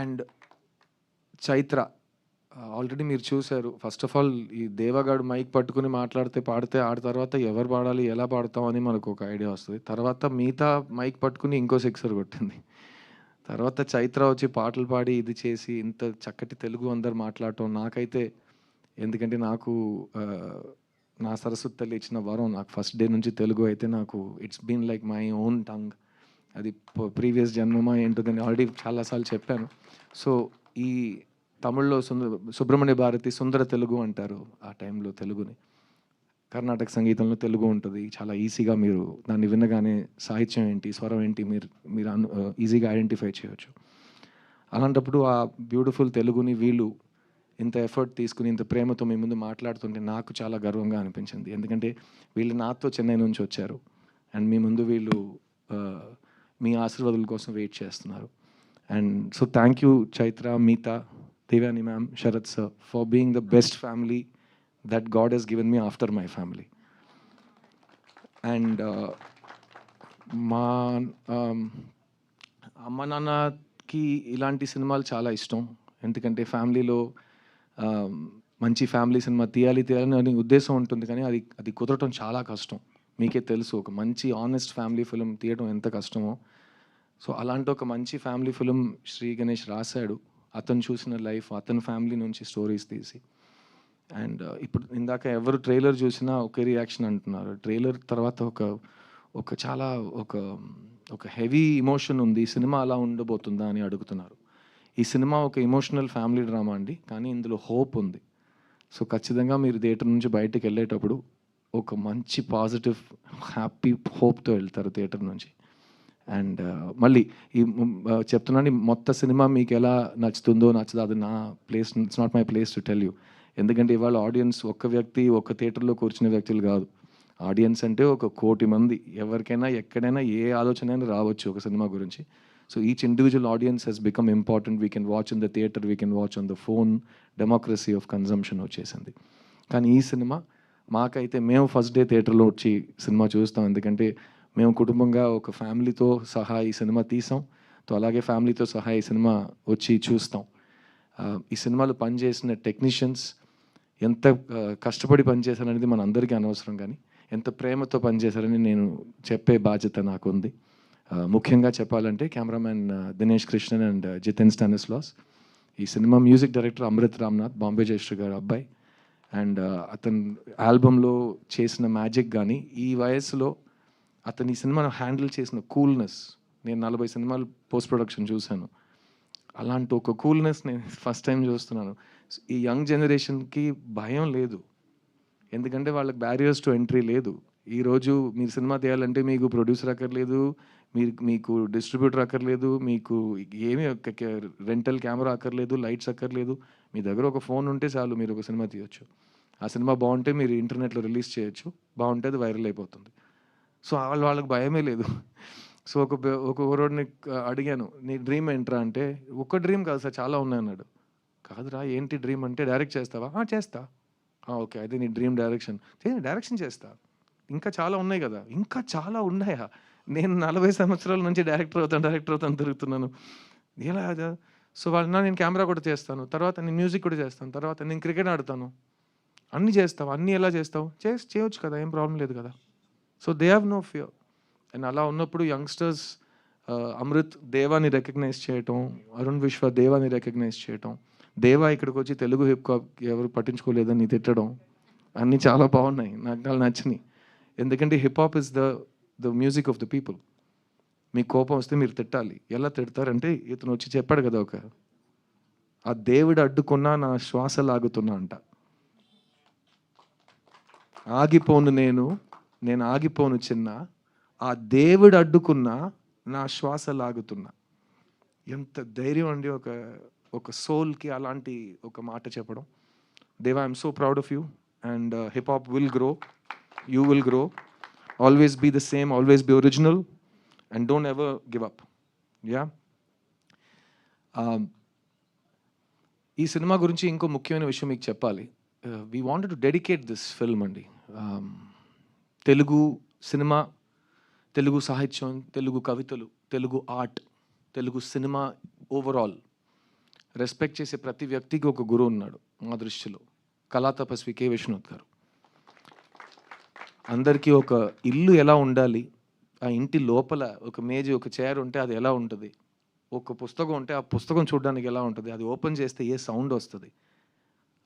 And Chaitra already మీరు చూశారు. First of all ఈ దేవగాడు మైక్ పట్టుకుని మాట్లాడితే పాడితే ఆడ తర్వాత ఎవరు పాడాలి ఎలా పాడతాం అని మనకు ఒక ఐడియా వస్తుంది. తర్వాత మిగతా మైక్ పట్టుకుని ఇంకో సిక్సర్ కొట్టింది. తర్వాత చైత్ర వచ్చి పాటలు పాడి ఇది చేసి ఇంత చక్కటి తెలుగు అందరు మాట్లాడటం నాకైతే ఎందుకంటే నాకు నా సరస్వతి తల్లి ఇచ్చిన వరం నాకు ఫస్ట్ డే నుంచి తెలుగు అయితే నాకు it's been like my own tongue అది ప్రీవియస్ జన్మమా ఏంటోదని ఆల్రెడీ చాలాసార్లు చెప్పాను. సో ఈ తమిళ్ళో సుందర సుబ్రహ్మణ్య భారతి సుందర తెలుగు అంటారు ఆ టైంలో తెలుగుని. కర్ణాటక సంగీతంలో తెలుగు ఉంటుంది. చాలా ఈజీగా మీరు దాన్ని వినగానే సాహిత్యం ఏంటి స్వరం ఏంటి మీరు మీరు అను ఈజీగా ఐడెంటిఫై చేయొచ్చు. అలాంటప్పుడు ఆ బ్యూటిఫుల్ తెలుగుని వీళ్ళు ఇంత ఎఫర్ట్ తీసుకుని ఇంత ప్రేమతో మీ ముందు మాట్లాడుతుంటే నాకు చాలా గర్వంగా అనిపించింది. ఎందుకంటే వీళ్ళు నాతో చెన్నై నుంచి వచ్చారు. అండ్ మీ ముందు వీళ్ళు మీ ఆశీర్వాదాల కోసం వెయిట్ చేస్తున్నారు. And so thank you Chaitra Meetha Devani ma'am Sharath sir for being the best family that God has given me after my family and మా um, అమ్మ నాన్నకి ఇలాంటి సినిమాలు చాలా ఇష్టం. ఎందుకంటే ఫ్యామిలీలో um, మంచి ఫ్యామిలీ సినిమా తీయాలి తీయాలని అనే ఉద్దేశం ఉంటుంది కానీ అది అది కుదరటం చాలా కష్టం. మీకే తెలుసు ఒక మంచి ఆనెస్ట్ ఫ్యామిలీ ఫిలిం తీయడం ఎంత కష్టమో. సో అలాంటి ఒక మంచి ఫ్యామిలీ ఫిలిం శ్రీ గణేష్ రాశాడు. అతను చూసిన లైఫ్ అతని ఫ్యామిలీ నుంచి స్టోరీస్ తీసి. అండ్ uh, ఇప్పుడు ఇందాక ఎవరు ట్రైలర్ చూసినా ఒకే రియాక్షన్ అంటున్నారు. ట్రైలర్ తర్వాత ఒక ఒక చాలా ఒక ఒక హెవీ ఇమోషన్ ఉంది. ఈ సినిమా అలా ఉండబోతుందా అని అడుగుతున్నారు. ఈ సినిమా ఒక ఇమోషనల్ ఫ్యామిలీ డ్రామా అండి. కానీ ఇందులో హోప్ ఉంది. సో ఖచ్చితంగా మీరు థియేటర్ నుంచి బయటకు వెళ్ళేటప్పుడు ఒక మంచి పాజిటివ్ హ్యాపీ హోప్తో వెళ్తారు థియేటర్ నుంచి. అండ్ మళ్ళీ ఈ చెప్తున్నాను మొత్తం సినిమా మీకు ఎలా నచ్చుతుందో నచ్చదో అది నా place it's not my place to tell you. ఎందుకంటే ఇవాళ ఆడియన్స్ ఒక్క వ్యక్తి ఒక్క థియేటర్లో కూర్చునే వ్యక్తులు కాదు. ఆడియన్స్ అంటే ఒక కోటి మంది. ఎవరికైనా ఎక్కడైనా ఏ ఆలోచన అయినా రావచ్చు ఒక సినిమా గురించి. So each individual audience has become important we can watch in the theatre we can watch on the phone democracy of consumption వచ్చేసింది. కానీ ఈ సినిమా మాకైతే మేము ఫస్ట్ డే థియేటర్లో వచ్చి సినిమా చూస్తాం. ఎందుకంటే మేము కుటుంబంగా ఒక ఫ్యామిలీతో సహా ఈ సినిమా తీసాం. తో అలాగే ఫ్యామిలీతో సహా ఈ సినిమా వచ్చి చూస్తాం. ఈ సినిమాలో పనిచేసిన టెక్నీషియన్స్ ఎంత కష్టపడి పనిచేశారనేది మన అందరికీ అనవసరం కానీ ఎంత ప్రేమతో పనిచేశారని నేను చెప్పే బాధ్యత నాకు ఉంది ముఖ్యంగా చెప్పాలంటే cameraman Dinesh Krishnan and Jithen Stanislaus. ఈ cinema music director Amrit Ramnath Bombay Jayashri గారు అబ్బాయి. అండ్ అతను ఆల్బంలో చేసిన మ్యాజిక్ కానీ ఈ వయసులో అతను ఈ సినిమాను హ్యాండిల్ చేసిన కూల్నెస్ నేను నలభై సినిమాలు పోస్ట్ ప్రొడక్షన్ చూశాను. అలాంటి ఒక కూల్నెస్ నేను ఫస్ట్ టైం చూస్తున్నాను. ఈ యంగ్ జనరేషన్కి భయం లేదు. ఎందుకంటే వాళ్ళకి బ్యారియర్స్ టు ఎంట్రీ లేదు. ఈరోజు మీరు సినిమా తీయాలంటే మీకు ప్రొడ్యూసర్ అక్కర్లేదు మీరు మీకు డిస్ట్రిబ్యూటర్ అక్కర్లేదు మీకు ఏమీ రెంటల్ కెమెరా అక్కర్లేదు లైట్స్ అక్కర్లేదు. మీ దగ్గర ఒక ఫోన్ ఉంటే చాలు మీరు ఒక సినిమా తీయొచ్చు. ఆ సినిమా బాగుంటే మీరు ఇంటర్నెట్లో రిలీజ్ చేయొచ్చు. బాగుంటే అది వైరల్ అయిపోతుంది. సో వాళ్ళు వాళ్ళకి భయమే లేదు. సో ఒక ఒక ఊరోడిని అడిగాను నీ డ్రీమ్ ఏంట్రా? అంటే ఒక్క డ్రీమ్ కాదు సార్ చాలా ఉన్నాయి అన్నాడు కాదురా ఏంటి డ్రీమ్ అంటే డైరెక్ట్ చేస్తావా? చేస్తా. ఓకే అయితే నీ డ్రీమ్ డైరెక్షన్. డైరెక్షన్ చేస్తా. ఇంకా చాలా ఉన్నాయి కదా. ఇంకా చాలా ఉన్నాయా? నేను నలభై సంవత్సరాల నుంచి డైరెక్టర్ అవుతాను డైరెక్టర్ అవుతాను తిరుగుతున్నాను. ఎలా అదా? సో వాళ్ళ నేను కెమెరా కూడా చేస్తాను. తర్వాత నేను మ్యూజిక్ కూడా చేస్తాను. తర్వాత నేను క్రికెట్ ఆడతాను. అన్నీ చేస్తావు అన్నీ ఎలా చేస్తావు? చేసి చేయొచ్చు కదా ఏం ప్రాబ్లం లేదు కదా. So they have no fear and అలా ఉన్నప్పుడు యంగ్స్టర్స్ అమృత్ దేవాని రికగ్నైజ్ చేయటం అరుణ్ విశ్వ దేవాని రికగ్నైజ్ చేయటం దేవా ఇక్కడికి వచ్చి తెలుగు హిప్ హాప్ ఎవరు పట్టించుకోలేదని తిట్టడం అన్నీ చాలా బాగున్నాయి నాకు నచ్చినాయి. ఎందుకంటే hip hop is the the music of the people మీకు కోపం వస్తే మీరు తిట్టాలి. ఎలా తిడతారంటే ఇతను వచ్చి చెప్పాడు కదా ఒక ఆ దేవుడు అడ్డుకున్నా నా శ్వాస లాగుతున్నా అంట. ఆగిపోను నేను నేను ఆగిపోను చిన్న ఆ దేవుడు అడ్డుకున్నా నా శ్వాస లాగుతున్నా. ఎంత ధైర్యం అండి ఒక ఒక సోల్కి అలాంటి ఒక మాట చెప్పడం. Dev I'm so proud of you and hip hop will grow you will grow always be the same always be original and don't ever give up yeah ఈ సినిమా గురించి ఇంకో ముఖ్యమైన విషయం మీకు చెప్పాలి. We wanted to dedicate this film అండి. Um, Telugu cinema Telugu సాహిత్యం తెలుగు కవితలు Telugu art Telugu cinema overall respect చేసే ప్రతి వ్యక్తికి ఒక గురువు ఉన్నాడు మా దృష్టిలో కళా తపస్వి కె. విశ్వనాథ్ గారు. అందరికీ ఒక ఇల్లు ఎలా ఉండాలి ఆ ఇంటి లోపల ఒక మేజీ ఒక చైర్ ఉంటే అది ఎలా ఉంటుంది ఒక పుస్తకం ఉంటే ఆ పుస్తకం చూడడానికి ఎలా ఉంటుంది అది ఓపెన్ చేస్తే ఏ సౌండ్ వస్తుంది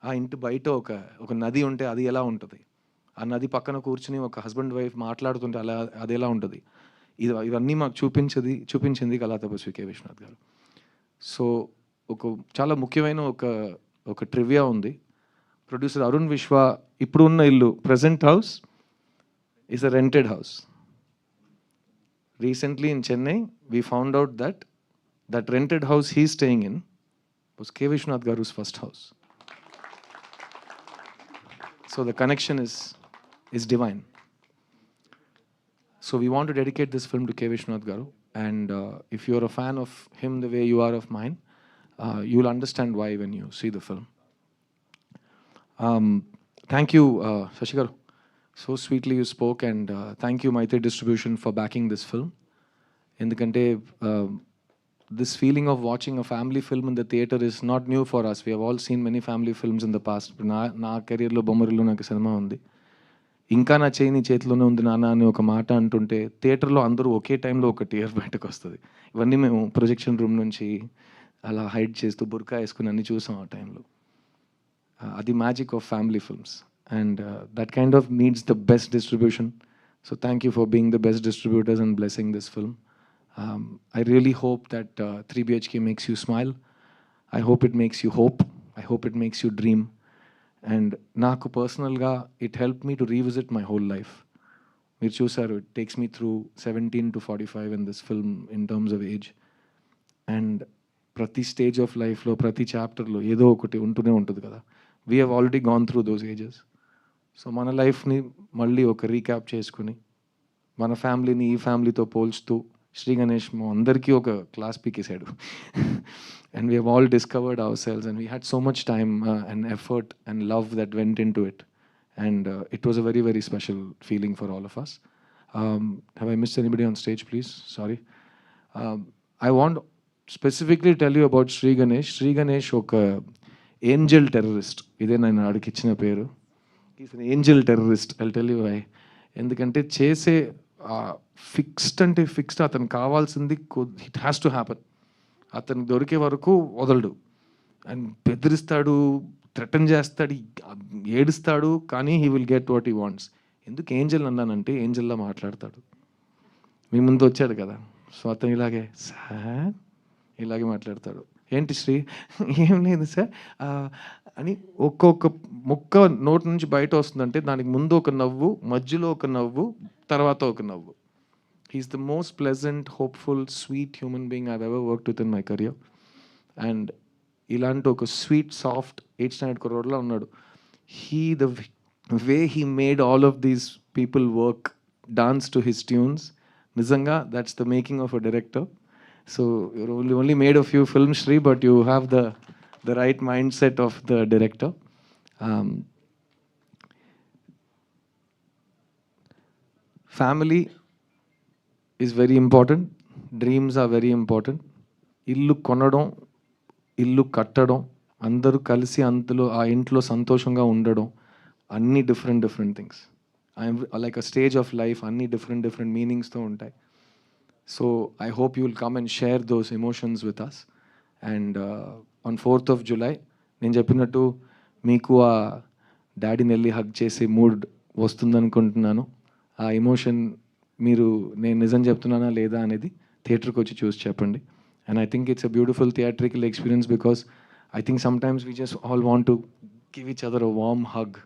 ఆ ఇంటి బయట ఒక ఒక నది ఉంటే అది ఎలా ఉంటుంది ఆ నది పక్కన కూర్చుని ఒక హస్బెండ్ వైఫ్ మాట్లాడుతుంటే అలా అదేలా ఉంటుంది. ఇది ఇవన్నీ మాకు చూపించది చూపించింది కళాతపస్వి కె విశ్వనాథ్ గారు. సో ఒక చాలా ముఖ్యమైన ఒక ఒక ట్రివియా ఉంది. ప్రొడ్యూసర్ అరుణ్ విశ్వ ఇప్పుడు ఉన్న ఇల్లు present house is a rented house. Recently in Chennai we found out that that rented house he staying in was K Viswanath గారు first house. So the connection is is divine. So we want to dedicate this film to K. Vishwanath Garu. And uh, if you're a fan of him the way you are of mine, uh, you'll understand why when you see the film. Um, thank you, uh, Shashi Garu. So sweetly you spoke, and uh, thank you, Maitri Distribution, for backing this film. ఎందుకంటే this feeling of watching a family film in the theatre is not new for us we all seen many family films in the past నా నా కెరీర్లో బొమ్మరిలో నాకు cinema ఉంది ఇంకా నా చేయి నీ చేతిలోనే ఉంది నాన్న అని ఒక మాట అంటుంటే థియేటర్లో అందరూ ఒకే టైంలో ఒక టీయర్ బయటకు వస్తుంది. ఇవన్నీ మేము ప్రొజెక్షన్ రూమ్ నుంచి అలా హైడ్ చేస్తూ బుర్కా వేసుకుని అన్ని చూసాం ఆ టైంలో. అది magic of family films and that kind of needs the best distribution so thank you for being the best distributors and blessing this film I really hope that three BHK makes you smile I hope it makes you hope I hope it makes you dream and నాకు పర్సనల్గా it help me to revisit my whole life మీరు చూసారు it takes me through seventeen to forty five in this film in terms of age and ప్రతి stage of లైఫ్లో ప్రతి చాప్టర్లో ఏదో ఒకటి ఉంటూనే ఉంటుంది కదా. We have already gone through those ages so మన లైఫ్ని మళ్ళీ ఒక రీక్యాప్ చేసుకుని మన ఫ్యామిలీని ఈ ఫ్యామిలీతో పోల్చుతూ శ్రీ గణేష్ మా అందరికీ ఒక class పీకేసాడు and all discovered ourselves and we had and much time uh, much effort and love and love into it. And uh, it and a very very special feeling special feeling for all of us i I miss on on stage please sorry I want specifically tell you about Shri Ganesh Shri Ganesh ఒక angel terrorist ఇదే నేను ఆడికి ఇచ్చిన పేరు. Is an angel terrorist I tell you I ఎందుకంటే చేసే fixed అంటే fixed అతను కావాల్సింది ఇట్ హ్యాస్ టు హ్యాపన్ అతను దొరికే వరకు వదలడు. అండ్ బెదిరిస్తాడు థ్రెటన్ చేస్తాడు ఏడుస్తాడు కానీ he will get what he wants ఎందుకు ఏంజల్ అన్నానంటే ఏంజల్లా మాట్లాడతాడు. మీ ముందు వచ్చాడు కదా. సో అతను ఇలాగే సార్? ఇలాగే మాట్లాడతాడు. ఏంటి శ్రీ? ఏం లేదు సార్. అని ఒక్కొక్క ముక్క నోటి నుంచి బయట వస్తుందంటే దానికి ముందు ఒక నవ్వు మధ్యలో ఒక నవ్వు తర్వాత ఒక నవ్వు. He's the most pleasant hopeful sweet human being I ever work with in my career and ఇలాంటి ఒక స్వీట్ సాఫ్ట్ ఎయిట్ స్టాండర్డ్ కుర్రోడ్లో ఉన్నాడు he the way he made all of these people work dance to his tunes నిజంగా that's the making of a director so you're only only made a few film Shri but you have the the right mindset of the director family is very important dreams are very important ఇల్లు కొనడం ఇల్లు కట్టడం అందరూ కలిసి అంతలో ఆ ఇంట్లో సంతోషంగా ఉండడం అన్ని different different things I'm like a stage of life అన్ని డిఫరెంట్ డిఫరెంట్ మీనింగ్స్తో ఉంటాయి. So I hope you will come and share those emotions with us and on fourth of July నేను చెప్పినట్టు మీకు ఆ డాడీని వెళ్ళి హగ్ చేసే మూడ్ వస్తుందనుకుంటున్నాను. ఆ ఎమోషన్ మీరు నేను నిజం చెప్తున్నానా లేదా అనేది థియేటర్కి వచ్చి చూసి చెప్పండి. And I think it's a beautiful theatrical experience because I think sometimes we just all want to give each other a warm hug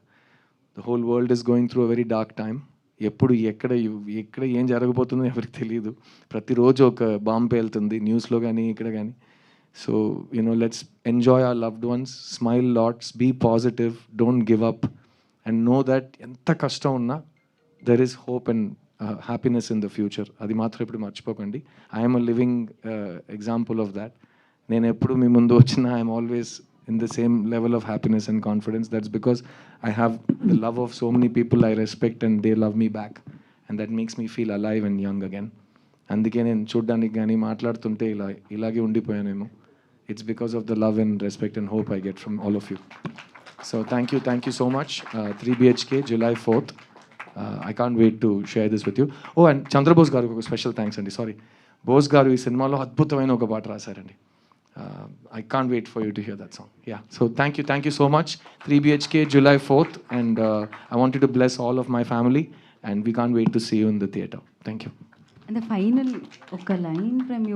the whole world is going through a very dark time ఎప్పుడు ఎక్కడ ఎక్కడ ఏం జరగబోతుందో ఎవరికి తెలియదు ప్రతిరోజు ఒక bomb పేలుతుంది న్యూస్లో కానీ ఇక్కడ కానీ so you know let's enjoy our loved ones smile lots be positive don't give up and know that ఎంత కష్టం ఉన్నా there is hope and happiness in the future అది మాత్రం ఇప్పుడు మర్చిపోకండి. I'm a living example of that నేను ఎప్పుడు మీ ముందు వచ్చినా I'm always in the same level of happiness and confidence that's because I have the love of so many people I respect and they love me back and that makes me feel alive and young again అందుకే నేను చూడ్డానికి కానీ మాట్లాడుతుంటే ఇలా ఇలాగే ఉండిపోయానేమో. It's because of the love and respect and hope I get from all of you so thank you thank you so much three BHK July fourth I can't wait to share this with you oh and Chandrabose గారికి ఒక special thanks అండి. Sorry Bose గారు ఈ సినిమాలో అద్భుతమైన ఒక పాట రాశారండి. I can't wait for you to hear that song yeah so thank you thank you so much three BHK July fourth and I wanted to bless all of my family and we can't wait to see you in the theatre thank you And the ఒక line from you.